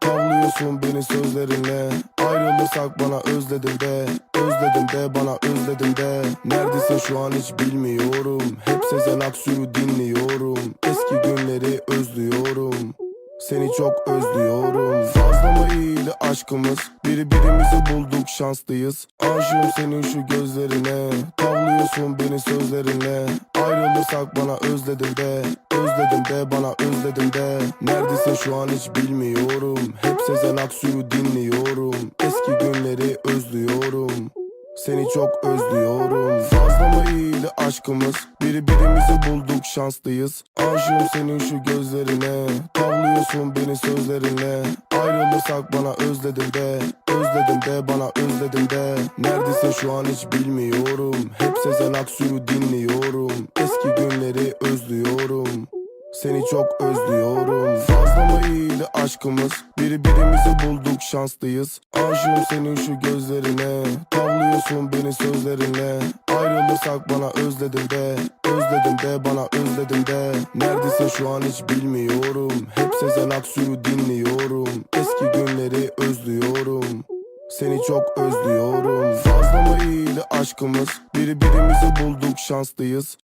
Tavlıyorsun beni sözlerinle Ayrılırsak bana özledim de Özledim de bana özledim de. Neredesin şu an hiç bilmiyorum. Hep Sezen Aksu'yu dinliyorum. Eski günleri özlüyorum. Seni çok özlüyorum. Fazla mı iyiydi aşkımız? Birbirimizi bulduk şanslıyız. Aşığım senin şu gözlerine. Tavlıyorsun beni sözlerinle Ayrılırsak bana özledim de Özledim de bana özledim de. Neredesin şu an hiç bilmiyorum. Hep Sezen Aksu'yu dinliyorum. Eski günleri özlüyorum. Seni çok özlüyorum. Fazla mı iyiydi aşkımız? Birbirimizi bulduk şanslıyız. Aşığım senin şu gözlerine. Tavlıyorsun beni sözlerinle Ayrılırsak bana özledim de Özledim de bana özledim de. Neredesin şu an hiç bilmiyorum. Hep Sezen Aksu'yu dinliyorum seni çok özlüyorum. Fazla mı iyiydi aşkımız? Birbirimizi bulduk şanslıyız. Aşığım senin şu gözlerine. Tavlıyorsun beni sözlerinle Ayrılırsak bana özledim de Özledim de bana özledim de. Neredesin şu an hiç bilmiyorum. Hep Sezen Aksu'yu dinliyorum. Eski günleri özlüyorum. Seni çok özlüyorum. Fazla mı iyiydi aşkımız? Birbirimizi bulduk şanslıyız